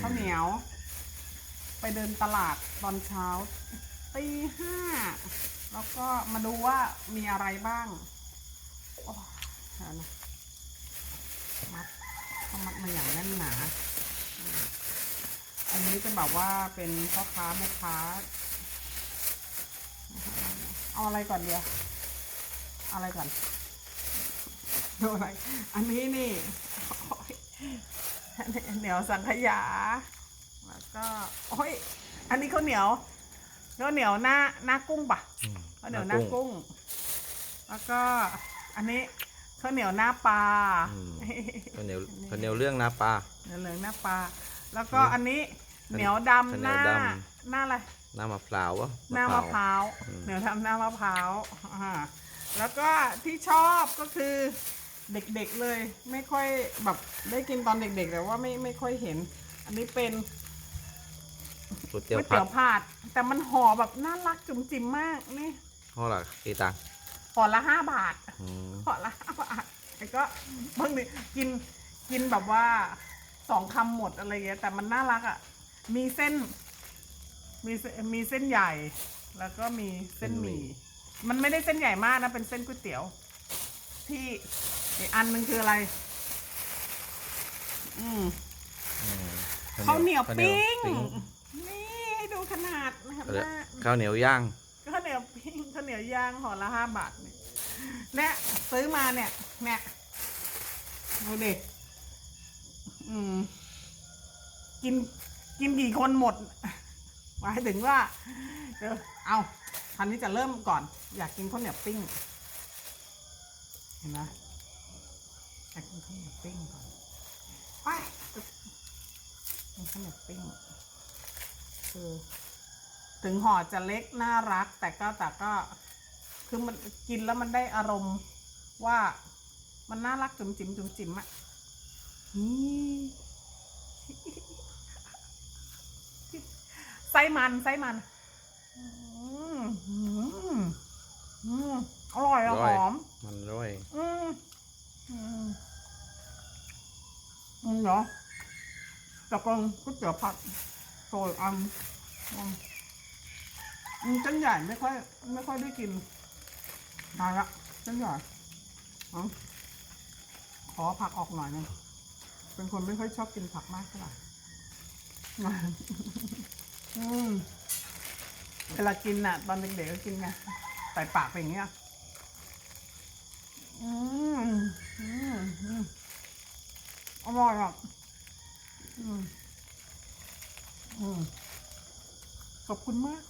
ข้าวเหนียว ไปเดินตลาดตอนเช้าตีห้าแล้วก็มาดูว่ามีอะไรบ้างโอ้เดี๋ยวนะมัดมัดมาอย่างแน่นหนา อันนี้จะแบบว่าเป็นพ่อค้าแม่ค้า เอาอะไรก่อนเดียวอาอะไรก่อนดูอะไร อันนี้นี่ เหนียวสังขยา แล้วก็โอ้ยอันนี้ข้าวเหนียวข้าวเหนียวหน้าหน้ากุ้งปะอืมข้าวเหนียวหน้ากุ้ง แล้วก็อันนี้ข้าวเหนียวหน้าปลาอืมข้าวเหนียวข้าวเหนียวเรื่องนาปลาเหลืองเหลืองหน้าปลาแล้วก็นี่อันนี้ข้าวเหนียวดำข้าวหเหนียวน้าดหน้าอะไรน้ำมะพร้าววะหน้ามะพร้าวอืมเหนียวทำหน้ามะพร้าวอ่าแล้วก็ที่ชอบก็คือ เด็กๆเลย ไม่ค่อยแบบได้กินตอนเด็กๆ แต่ว่าไม่ไม่ค่อยเห็น อันนี้เป็นก๋วยก๋เตี๋ยววยผัเตี๋ดยวผัดแต่มันห่อแบบน่ารักจุ๋มจิ๋มมากนี่เท่าไหร่กี่ตังค์ห่อละห้าบาท อืมห่อละห้าบาทแต่ก็บางทีกินกินแบบว่าสองคำหมดอะไรเงี้ยแต่มันน่ารักอะ มีเส้น มีเส้นมีเส้นใหญ่ แล้วก็มีเส้นหมี่มันไม่ได้เส้นใหญ่มากนะ เป็นเส้นก๋วยเตี๋ยว ที่ อีกอันหนึงคืออะไรอืมอืมข้าวเหนียวข้าวปิ้งปิ้ง นี่ให้ดูขนาดนะครับแล้วหน้าข้าวเหนียวย่างข้าวเหนียวปิ้งข้าวเหนียวย่างห่อละห้าบาทเนี่ยเนี่ยซื้อมาเนี่ยเนี่ยดูดิอืม กินกินกี่คนหมดหมายถึงว่าเดี๋ยวเอาคันนี้จะเริ่มก่อน อยากกินข้าวเหนียวปิ้ง เห็นไหม อยากกินข้าวเหนียวปิ้งก่อนไปกินข้าวเหนียวปิ้งคือถึงห่อจะเล็กน่ารัก แต่ก็แต่ก็คือมันกินแล้วมันได้อารมณ์ว่ามันน่ารักจุ๋มจิ๋มจุ๋มจิ๋มอะนี่ไส้มันไส้มันอืมอืมอืมอร่อยอะอหร่อยอม มันร่อย อืมอืมอืม เหรอแต่กองก๋วยเตี๋ยวผัดโซยอันอืมอืมเส้นใหญ่ไม่ค่อยไม่ค่อยได้กินตายละเส้นใหญ่ขอผักออกหน่อยหนึงเป็นคนไม่ค่อยชอบกินผักมากเท่าไหร่เวลากินน่ะ ตอนเด็กๆก็กินไงใส่ปากไปอย่างเงี้ย อืมอืมอืมอร่อยอะอืมอืม ขอบคุณมาก